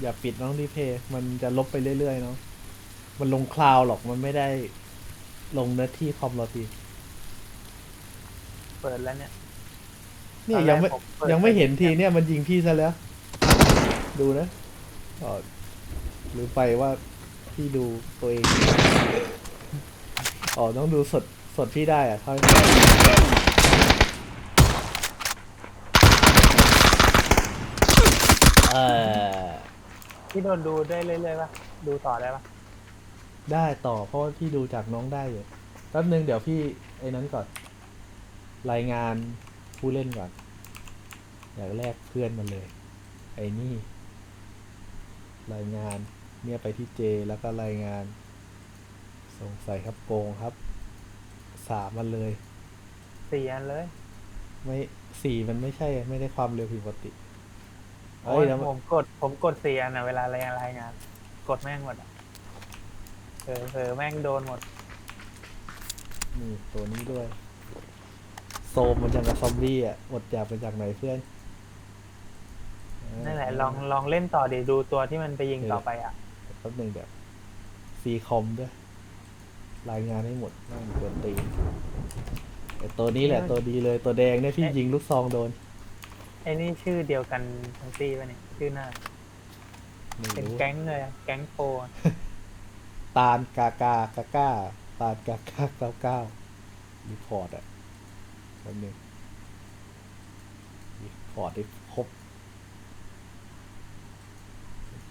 อย่าปิดน้องรีเพย์มันจะลบไปเรื่อยๆเนาะมันลงคลาวด์หรอกมันไม่ได้ลงเนื้อที่คอมเราทีเปิดแล้วเนี่ยเนี่ยตอนแรกยังไม่ผมเปิดยังไม่ไปเห็นเห็นทีเนี่ยมันยิงพี่ซะแล้ว ดูนะอ๋อหรือไปว่าพี่ดูตัวเอง อ๋อต้องดูสดสดพี่ได้อะเท่าเออ พี่โดนดูได้เรื่อยๆป่ะ ดูต่อได้ป่ะ ได้ต่อเพราะว่าพี่ดูจากน้องได้อยู่แป๊บนึงเดี๋ยวพี่ไอ้นั้นก่อน รายงานผู้เล่นก่อน อย่างแรกเพื่อนมันเลย ไอ้นี่ รายงานเนี่ยไปที่เจแล้วก็รายงาน สงสัยครับโกงครับสามมันเลย สี่อันเลย ไม่สี่มันไม่ใช่ไม่ได้ความเร็วผิดปกติ โอ้เอ้ยยแล้วผมกดผมกดสี่อันนะเวลารายงานรายงาน กดแม่งหมดอะเออเออแม่งโดนหมด นี่ตัวนี้ด้วย โซมมันจังกับซอมบี้อะอดอยากไปจากไหนเพื่อนนั่นแหละลองลองเล่นต่อดิดูตัวที่มันไปยิงต่อไปอะแป๊บหนึ่งเดี๋ยวซีคอมด้วย รายงานให้หมดนั่งกวนตีนไอตัวนี้แหละเอ้ยตัวดีเลยตัวแดงเนี่ยพี่เอ๊ะยิงลูกซองโดน ไอ้นี่ชื่อเดียวกันทั้งตีป่ะเนี่ยชื่อหน้า ไม่เป็นรู้แก๊งเลยอะแก๊งโปรอะตาลกากากาก้าตาลกากาเก้าเก้ารีพอร์ตอะแป๊บหนึงรีพอร์ตได้ครบ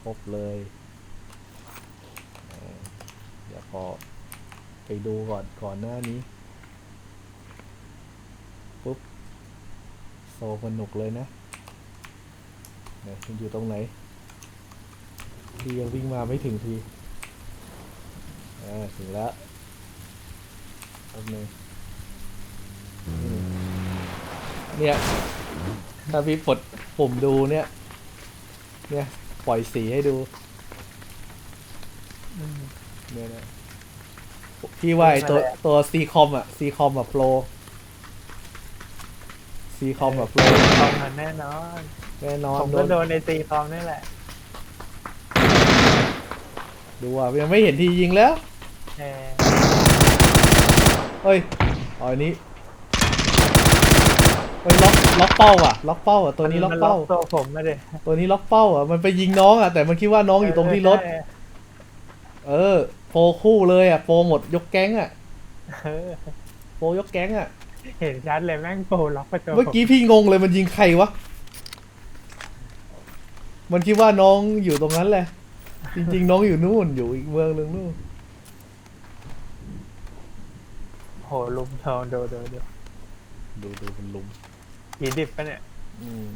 ครบเลยเอ่อเดี๋ยวพอไปดูก่อนก่อนหน้านี้ปุ๊บ โซมันหนุกเลยนะไหนมันอยู่ตรงไหนพี่ยังวิ่งมาไม่ถึงทีอ่าถึงแล้วแป๊บนึงเนี่ย ถ้าพี่กดปุ่มดูเนี่ย เนี่ย ปล่อยสีให้ดูเนี่ยนะพี่ว่าไอ้ตัวตัวซีคอมอะซีคอมอะโปร ซีคอมอะโปรคอมมันแน่นอนแน่นอนผมโดก็นโดนในตีคอมนี่แหละดูอะยังไม่เห็นทียิงแล้วเออเฮ้ยอ๋ออันนี้เฮ้ยล็อกล็อกเป้าอะล็อกเป้าอะตัวนี้ล็อกมันเป้า ตัวผมมาเลยตัวนี้ล็อกเป้าอะมันไปยิงน้องอะแต่มันคิดว่าน้องอยู่ตรงที่รถ เออโปรคู่เลยอะโปรหมดยกแก๊งอะเออโปรยกแก๊งอะ เห็นชัดเลยแม่งโปรล็อกประตูเมื่อกี้พี่งงเลยมันยิงใครวะ มันคิดว่าน้องอยู่ตรงนั้นแหละ จริง ๆ น้องอยู่นู่นอยู่อีกเมืองหนึ่งนู่นโหลุมโดนโดนโดนโดนดูดูมันลุมผีดิบปะเนี่ยอืม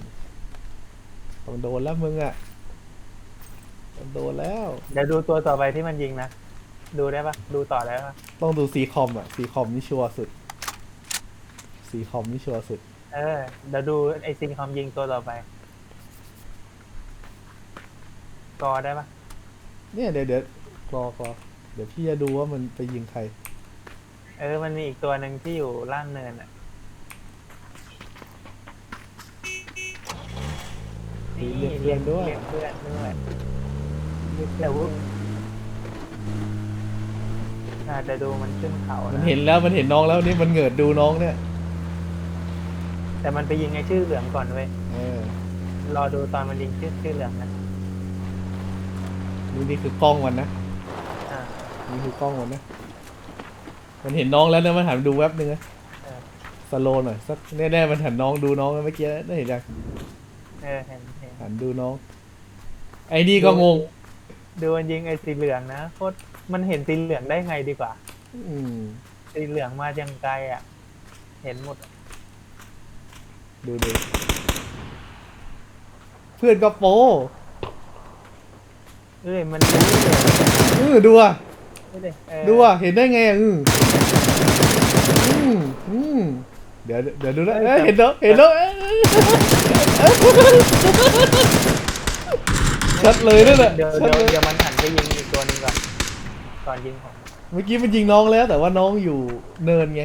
ต้องโดนแล้วมึงอะต้องโดนแล้ว เดี๋ยวดูตัวต่อไปที่มันยิงนะ ดูได้ปะดูต่อได้ปะต้องดูซีคอมอะซีคอมนี่ชัวร์สุด ซีคอมนี่ชัวร์สุด เออ เดี๋ยวดูไอซินคอมยิงตัวต่อไปกอได้ปะเนี่ยเดี๋ยวเดี๋ยวรอรอเดี๋ยวพี่จะดูว่ามันไปยิงใคร เออ มันมีอีกตัวหนึ่งที่อยู่ล่างเนินอะเรียกเพื่อนด้วย เรียกเพื่อนด้วยเดี๋ยวอาจจะดูมันขึ้นเขามันนะเห็นแล้วมันเห็นน้องแล้วนี่มันเหงิดดูน้องเนี่ย แต่มันไปยิงไอชื่อเหลืองก่อนเว้ยเออรอดูตอนมันยิงชื่อชื่อเหลืองนะนี่นี่คือกล้องมันนะอ่านี่คือกล้องมันนะ มันเห็นน้องแล้วนะมันหันมาดูแว็บนึงนะเออสโลว์หน่อยสักแน่ๆมันหันน้องดูน้องเมื่อกี้ได้เห็นยังเออเห็นเห็นหันดูน้อง ไอ้นี่ก็งง ดูมันยิงไอ้สีเหลืองนะโคตรมันเห็นสีเหลืองได้ไงดีกว่า อืมสีเหลืองมาจังไกลอะ เห็นหมดอะ ดูดูเพื่อนก็โปเอ้ยมันรู้เลยเออดูอะไม่ได้เออดูอะเห็นได้ไงอะอืมอืมอืมเดี๋ยวเดี๋ยวดูนะเอ้ยเห็นแล้วเห็นแล้วเอ้ยชัดเลยนั่นแหละเดี๋ยวชัดเดี๋ยวเลยเดี๋ยวมันหันไปยิงอีกตัวหนึงก่อนก่อนยิงผมเมื่อกี้มันยิงน้องแล้ว แต่ว่าน้องอยู่เนินไง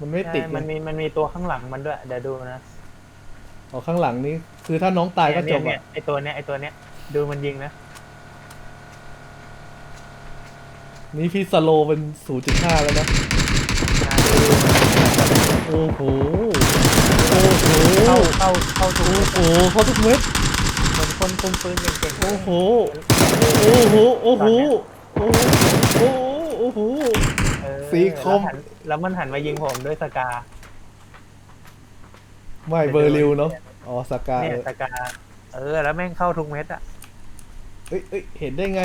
มันไม่ติดใช่ไงมันมีมันมีตัวข้างหลังมันด้วยเดี๋ยวดูนะ เอาข้างหลังนี้คือถ้าน้องตายก็จเนี่ยบเนี่ยอะไอตัวเนี้ยไอตัวเนี้ยดูมันยิงนะนี่พี่สโลว์เป็น 0.5 แล้วนะนาดูโอ้โห โอ้โห เข้าเข้าเข้าทุกโอ้โหเขาทุกเม็ด เหมือนคนคุมปืนเก่งๆโอ้โห โอ้โห โอ้โห โอ้โห โอ้โห โอ้โห เออสีคม แล้วหันแล้วมันหันมายิงผมด้วยสกา ไม่เบอร์ลิวเนาะอ๋อสกาเนี่เอยอสกา เออ แล้วแม่งเข้าทุกเม็ดอะเอ้ยเอ้ยเห็นได้ไง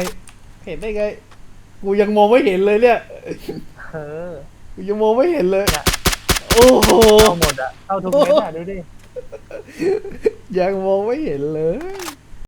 เห็นได้ไง กูยังมองไม่เห็นเลยเนี่ยเออกูยังมองไม่เห็นเลยเนี่ยโอ้โหเข้าหมดอะเข้าทุกเม็ดอะดูดิยังมองไม่เห็นเลย